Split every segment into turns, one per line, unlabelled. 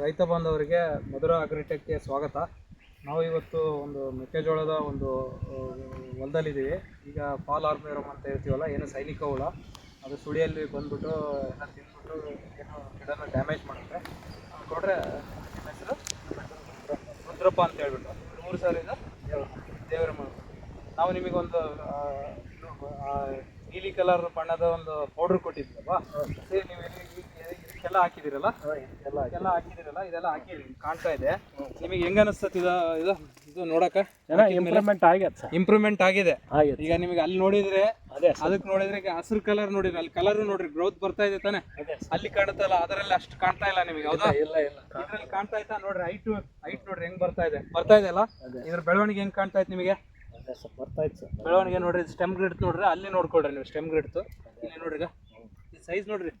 ರೈತ ಬಾಂಧವರಿಗೆ ಮಧುರ ಅಗ್ರಿಟೆಕ್ಗೆ ಸ್ವಾಗತ. ನಾವು ಇವತ್ತು ಒಂದು ಮೆಕ್ಕೆಜೋಳದ ಒಂದು ಹೊಲದಲ್ಲಿದ್ದೀವಿ. ಈಗ ಫಾಲ್ ಆರ್ಮೇರಮ್ ಅಂತ ಹೇಳ್ತೀವಲ್ಲ ಏನು ಸೈನಿಕ ಹುಳ. ಅದು ಸುಳಿಯಲ್ಲಿ ಬಂದ್ಬಿಟ್ಟು ಎಲ್ಲ ತಿಂದ್ಬಿಟ್ಟು ಏನೋ ಗಿಡನ ಡ್ಯಾಮೇಜ್ ಮಾಡುತ್ತೆ. ಕೊಟ್ಟರೆ ನಿಮ್ಮ ಹೆಸರು? ರುದ್ರಪ್ಪ ಅಂತ ಹೇಳ್ಬಿಟ್ಟು. ಮೂರು ಸಾವಿರದ ದೇವರ ನಾವು ನಿಮಗೊಂದು ನೀಲಿ ಕಲರ್ ಬಣ್ಣದ ಒಂದು ಪೌಡ್ರ್ ಕೊಟ್ಟಿದ್ವಲ್ವಾ? ಅದೇ ನೀವು ಇಲ್ಲಿ- ಹಾಕಿದಿರಲ್ಲ ಎಲ್ಲ ಹಾಕಿದಿರಲ್ಲ ಇದೆಲ್ಲ ಹಾಕಿ ಕಾಣ್ತಾ ಇದೆ. ನಿಮಗೆ ಹೆಂಗ ಅನಿಸ್ತದೆ ಇದು ಇದು ನೋಡಕ?
ಇಂಪ್ರೂವ್ಮೆಂಟ್ ಆಗಿದೆ
ಇಂಪ್ರೂವ್ಮೆಂಟ್ ಆಗಿದೆ. ಈಗ ನಿಮಗೆ ಅಲ್ಲಿ ನೋಡಿದ್ರೆ
ಅದೇ
ಅದಕ್ಕೆ ನೋಡಿದ್ರೆ ಹಸಿರು ಕಲರ್ ನೋಡಿದ್ರೆ ಅಲ್ಲಿ ಕಲರ್ ನೋಡ್ರಿ ಗ್ರೋತ್ ಬರ್ತಾ ಇದೆ ತಾನೆ. ಅಲ್ಲಿ ಕಾಣುತ್ತಲ್ಲ ಅದರಲ್ಲಿ ಅಷ್ಟು ಕಾಣ್ತಾ ಇಲ್ಲ ನಿಮಗೆ ಹೌದಾ?
ಇಲ್ಲ ಇಲ್ಲ
ಇದ್ರಲ್ಲಿ ಕಾಣ್ತಾ ಇತ್ತ ನೋಡ್ರಿ ಹೈಟ್ ಹೈಟ್ ನೋಡ್ರಿ ಹೆಂಗ್ ಬರ್ತಾ ಇದೆ. ಬರ್ತಾ ಇದೆ ಅಲ್ಲ. ಇದ್ರ ಬೆಳವಣಿಗೆ ಹೆಂಗ್ ಕಾಣ್ತಾ ಇತ್ತು ನಿಮಗೆ?
ಬರ್ತಾ ಇತ್ತು
ಬೆಳವಣಿಗೆ ನೋಡ್ರಿ ಸ್ಟೆಮ್ ಗ್ರಿಡ್ ನೋಡ್ರಿ ಅಲ್ಲಿ ನೋಡ್ಕೊಳ್ರಿ ನೀವು ಸ್ಟೆಮ್ ಗ್ರಿಡ್ ಇಲ್ಲಿ ನೋಡ್ರಿ ಈಗ. ಸೈಜ್ ನೋಡ್ರಿ.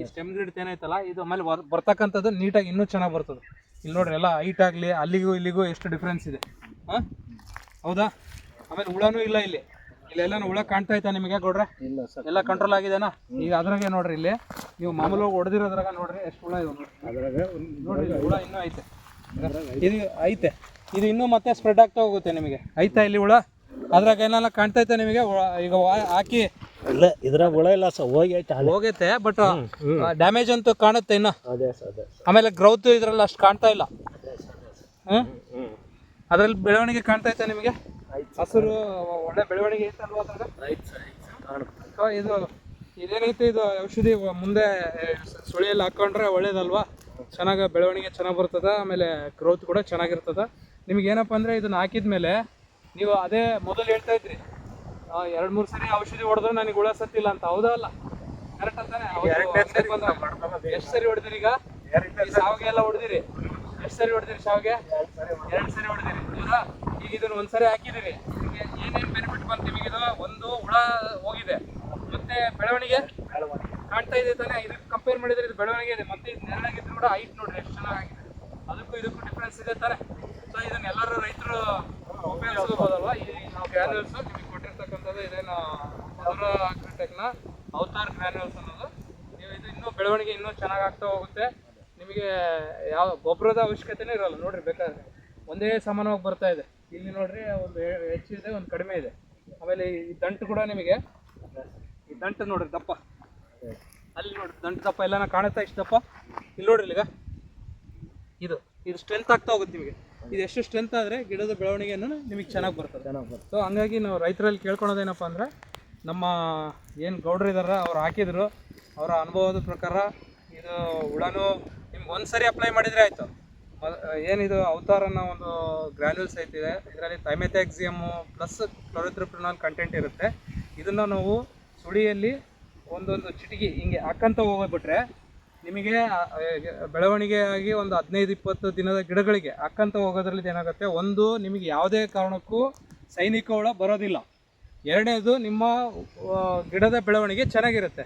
ಈ ಸ್ಟೆಮ್ ಗ್ರಿಡ್ ಏನಾಯ್ತಲ್ಲ ಇದು ಆಮೇಲೆ ಬರ್- ಬರ್ತಕ್ಕಂಥದ್ದು ನೀಟಾಗಿ ಇನ್ನೂ ಚೆನ್ನಾಗಿ ಬರ್ತದೆ. ಇಲ್ಲಿ ನೋಡ್ರಿ ಎಲ್ಲ ಹೈಟ್ ಆಗಲಿ ಅಲ್ಲಿಗೂ ಇಲ್ಲಿಗೂ ಎಷ್ಟು ಡಿಫ್ರೆನ್ಸ್ ಇದೆ. ಹಾಂ? ಹೌದಾ? ಆಮೇಲೆ ಹುಳನೂ ಇಲ್ಲ ಇಲ್ಲಿ. ಇಲ್ಲೆಲ್ಲನೂ ಹುಳ ಕಾಣ್ತಾ ಐತಾ ನಿಮಗೆ ಕೊಡ್ರೆ
ಇಲ್ಲ ಸರ್.
ಎಲ್ಲ ಕಂಟ್ರೋಲ್ ಆಗಿದೆನಾ? ಈಗ ಅದ್ರಾಗೆ ನೋಡ್ರಿ ಇಲ್ಲಿ ನೀವು ಮಾಮೂಲು ಹೊಡೆದಿರೋದ್ರಾಗ ನೋಡ್ರಿ ಎಷ್ಟು ಹುಳ ಇದೆ ನೋಡ್ರಿ.
ಅದ್ರಾಗ
ನೋಡ್ರಿ ಇಲ್ಲಿ ಹುಳ ಇನ್ನೂ ಐತೆ. ಇದು ಐತೆ. ಇದು ಇನ್ನೂ ಮತ್ತೆ ಸ್ಪ್ರೆಡ್ ಆಗ್ತಾ ಹೋಗುತ್ತೆ ನಿಮಗೆ. ಐತಾ ಇಲ್ಲಿ ಹುಳ? ಅದ್ರಾಗ ಏನೆಲ್ಲ ಕಾಣ್ತಾ ಐತೆ ನಿಮಗೆ? ಈಗ ಹಾಕಿ
ಇಲ್ಲ ಇದ್ರಾಗ ಹುಳ ಇಲ್ಲ ಸರ್ ಹೋಗೈತೆ
ಹೋಗೈತೆ ಬಟ್ ಡ್ಯಾಮೇಜ್ ಅಂತೂ ಕಾಣುತ್ತೆ ಇನ್ನು.
ಅದೇ ಸರ್ ಅದೇ
ಆಮೇಲೆ ಗ್ರೌತ್ ಇದ್ರಲ್ಲಿ ಅಷ್ಟು ಕಾಣ್ತಾ ಇಲ್ಲ.
ಹ್ಞೂ
ಅದ್ರಲ್ಲಿ ಬೆಳವಣಿಗೆ ಕಾಣ್ತಾ ಐತೆ ನಿಮಗೆ? ಹಸಿರು ಒಳ್ಳೆ ಬೆಳವಣಿಗೆ ಐತಲ್ವಾ ಅದ್ರಾಗ ಸೊ ಇದು ಇದೇನೈತೆ ಇದು ಔಷಧಿ ಮುಂದೆ ಸುಳಿಯಲ್ಲಿ ಹಾಕೊಂಡ್ರೆ ಒಳ್ಳೇದಲ್ವಾ? ಚೆನ್ನಾಗಿ ಬೆಳವಣಿಗೆ ಚೆನ್ನಾಗಿ ಬರ್ತದೆ ಆಮೇಲೆ ಗ್ರೋತ್ ಕೂಡ ಚೆನ್ನಾಗಿರ್ತದೆ. ನಿಮ್ಗೆ ಏನಪ್ಪ ಅಂದರೆ ಇದನ್ನ ಹಾಕಿದ್ಮೇಲೆ ನೀವು ಅದೇ ಮೊದಲು ಹೇಳ್ತಾ ಇದ್ರಿ ಎರಡು ಮೂರು ಸರಿ ಔಷಧಿ ಹೊಡೆದ್ರೆ ನನಗೆ ಹುಳ ಸತ್ತಿಲ್ಲ ಅಂತ ಹೌದಾ ಅಲ್ಲ ಕರೆಕ್ಟ್ ಅಂತಾನೆ ಎಷ್ಟು ಸರಿ ಹೊಡೆದಿರಿ ಈಗ ಶಾವಿಗೆ ಎಲ್ಲ ಹೊಡೆದಿರಿ ಎಷ್ಟು ಸರಿ ಹೊಡೆದಿರಿ ಶಾವಿಗೆ ಎರಡು ಸರಿ ಹೊಡೆದಿರಿ ಹೌದಾ ಈಗ ಇದನ್ನ ಒಂದ್ಸರಿ ಹಾಕಿದಿರಿ ಏನೇನು ಬೆನಿಫಿಟ್ ಬಂತು ನಿಮಗೆ ಇದು ಒಂದು ಹುಳ ಹೋಗಿದೆ ಮತ್ತೆ ಬೆಳವಣಿಗೆ ಕಾಣ್ತಾ ಇದೆ ತಾನೆ ಇದಕ್ಕೆ ಕಂಪೇರ್ ಮಾಡಿದ್ರೆ ಇದು ಬೆಳವಣಿಗೆ ಇದೆ ಮತ್ತೆ ಇದು ನೆರಳಾಗಿದ್ರು ಕೂಡ ಹೈಟ್ ನೋಡ್ರಿ ಎಷ್ಟು ಚೆನ್ನಾಗಿದೆ ಅದಕ್ಕೂ ಇದಕ್ಕೂ ಡಿಫ್ರೆನ್ಸ್ ಇದೆ ತಾನೆ ಸೊ ಇದನ್ನ ಎಲ್ಲರೂ ರೈತರು ಉಪಯೋಗಿಸಬಹುದಲ್ವಾ ಈ ನಾವು ಗ್ರ್ಯಾನ್ಯೂಲ್ಸ್ ನಿಮಗೆ ಮಧುರ ಅಗ್ರಿಟೆಕ್ನ ಅವತಾರ್ ಗ್ರ್ಯಾನ್ಯೂಲ್ಸ್ ಅನ್ನೋದು. ನೀವು ಇದು ಇನ್ನೂ ಬೆಳವಣಿಗೆ ಇನ್ನೂ ಚೆನ್ನಾಗಿ ಆಗ್ತಾ ಹೋಗುತ್ತೆ. ನಿಮಗೆ ಯಾವ ಗೊಬ್ಬರದ ಅವಶ್ಯಕತೆನೇ ಇರೋಲ್ಲ. ನೋಡ್ರಿ ಬೇಕಾದ್ರೆ. ಒಂದೇ ಸಮಾನವಾಗಿ ಬರ್ತಾ ಇದೆ. ಇಲ್ಲಿ ನೋಡ್ರಿ ಒಂದು ಹೆಚ್ಚಿದೆ ಒಂದು ಕಡಿಮೆ ಇದೆ. ಆಮೇಲೆ ಈ ದಂಟು ಕೂಡ ನಿಮಗೆ. ಈ ದಂಟು ನೋಡ್ರಿ ದಪ್ಪ. ಅಲ್ಲಿ ನೋಡ್ರಿ, ದಂಟು ದಪ್ಪ ಎಲ್ಲಾನ ಕಾಣುತ್ತಾ ಇಷ್ಟು ದಪ್ಪ? ಇಲ್ಲಿ ನೋಡ್ರಿ ಈಗ. ಇದು ಇದು ಸ್ಟ್ರೆಂತ್ ಆಗ್ತಾ ಹೋಗುತ್ತೆ ನಿಮಗೆ. ಇದು ಎಷ್ಟು ಸ್ಟ್ರೆಂತ್ ಆದರೆ ಗಿಡದ ಬೆಳವಣಿಗೆಯನ್ನು ನಿಮಗೆ ಚೆನ್ನಾಗಿ ಬರ್ತದೆ.
ಚೆನ್ನಾಗಿ ಬರ್ತದೆ.
ಸೊ ಹಂಗಾಗಿ ನಾವು ರೈತರಲ್ಲಿ ಕೇಳ್ಕೊಳೋದೇನಪ್ಪ ಅಂದರೆ ನಮ್ಮ ಏನು ಗೌಡ್ರು ಇದಾರೆ ಅವ್ರು ಹಾಕಿದ್ರು ಅವರ ಅನುಭವದ ಪ್ರಕಾರ ಇದು ಹುಳನೂ ನಿಮ್ಗೆ ಒಂದು ಸರಿ ಅಪ್ಲೈ ಮಾಡಿದರೆ ಆಯಿತು. ಏನಿದು ಅವತಾರ ಅನ್ನೋ ಒಂದು ಗ್ರ್ಯಾನ್ಯೂಲ್ಸ್ ಐತಿದೆ ಇದರಲ್ಲಿ ಥೈಮೆಥ್ಯಾಕ್ಸಿಯಮು ಪ್ಲಸ್ ಕ್ಲೋರಿತ್ರಿಪ್ರಿನಾಲ್ ಕಂಟೆಂಟ್ ಇರುತ್ತೆ. ಇದನ್ನು ನಾವು ಸುಳಿಯಲ್ಲಿ ಒಂದೊಂದು ಚಿಟಿಕಿ ಹಿಂಗೆ ಹಾಕಂತ ಹೋಗ್ಬಿಟ್ರೆ ನಿಮಗೆ ಬೆಳವಣಿಗೆ ಆಗಿ ಒಂದು ಹದಿನೈದು ಇಪ್ಪತ್ತು ದಿನದ ಗಿಡಗಳಿಗೆ ಹಾಕ್ಕಂತ ಹೋಗೋದ್ರಲ್ಲಿ ಏನಾಗುತ್ತೆ ಒಂದು ನಿಮಗೆ ಯಾವುದೇ ಕಾರಣಕ್ಕೂ ಸೈನಿಕ ಹುಳ ಬರೋದಿಲ್ಲ. ಎರಡನೇದು ನಿಮ್ಮ ಗಿಡದ ಬೆಳವಣಿಗೆ ಚೆನ್ನಾಗಿರುತ್ತೆ.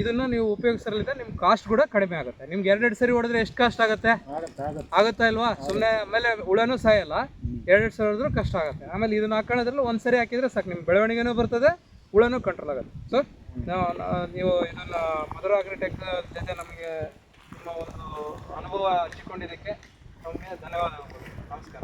ಇದನ್ನು ನೀವು ಉಪಯೋಗಿಸಲಿಲ್ಲ ನಿಮ್ಮ ಕಾಸ್ಟ್ ಕೂಡ ಕಡಿಮೆ ಆಗುತ್ತೆ. ನಿಮ್ಗೆ ಎರಡೆರಡು ಸರಿ ಹೊಡೆದ್ರೆ ಎಷ್ಟು ಕಾಸ್ಟ್ ಆಗುತ್ತೆ?
ಆಗುತ್ತೆ
ಇಲ್ವಾ? ಸುಮ್ಮನೆ ಆಮೇಲೆ ಹುಳನೂ ಸಾಯಲ್ಲ. ಎರಡೆರಡು ಸರಿ ಹೊಡೆದ್ರೂ ಕಷ್ಟ ಆಗುತ್ತೆ. ಆಮೇಲೆ ಇದನ್ನ ಹಾಕೊಳ್ಳೋದ್ರಲ್ಲಿ ಒಂದು ಸರಿ ಹಾಕಿದ್ರೆ ಸಾಕು. ನಿಮ್ಮ ಬೆಳವಣಿಗೆನೂ ಬರ್ತದೆ ಹುಳನೂ ಕಂಟ್ರೋಲ್ ಆಗುತ್ತೆ. ಸೊ ನೀವು ಇದನ್ನು ಮಧುರ ಅಗ್ರಿಟೆಕ್ ಜೊತೆ ನಮಗೆ ನಿಮ್ಮ ಒಂದು ಅನುಭವ ಹಚ್ಚಿಕೊಂಡಿದ್ದಕ್ಕೆ ನಮಗೆ ಧನ್ಯವಾದಗಳು. ನಮಸ್ಕಾರ.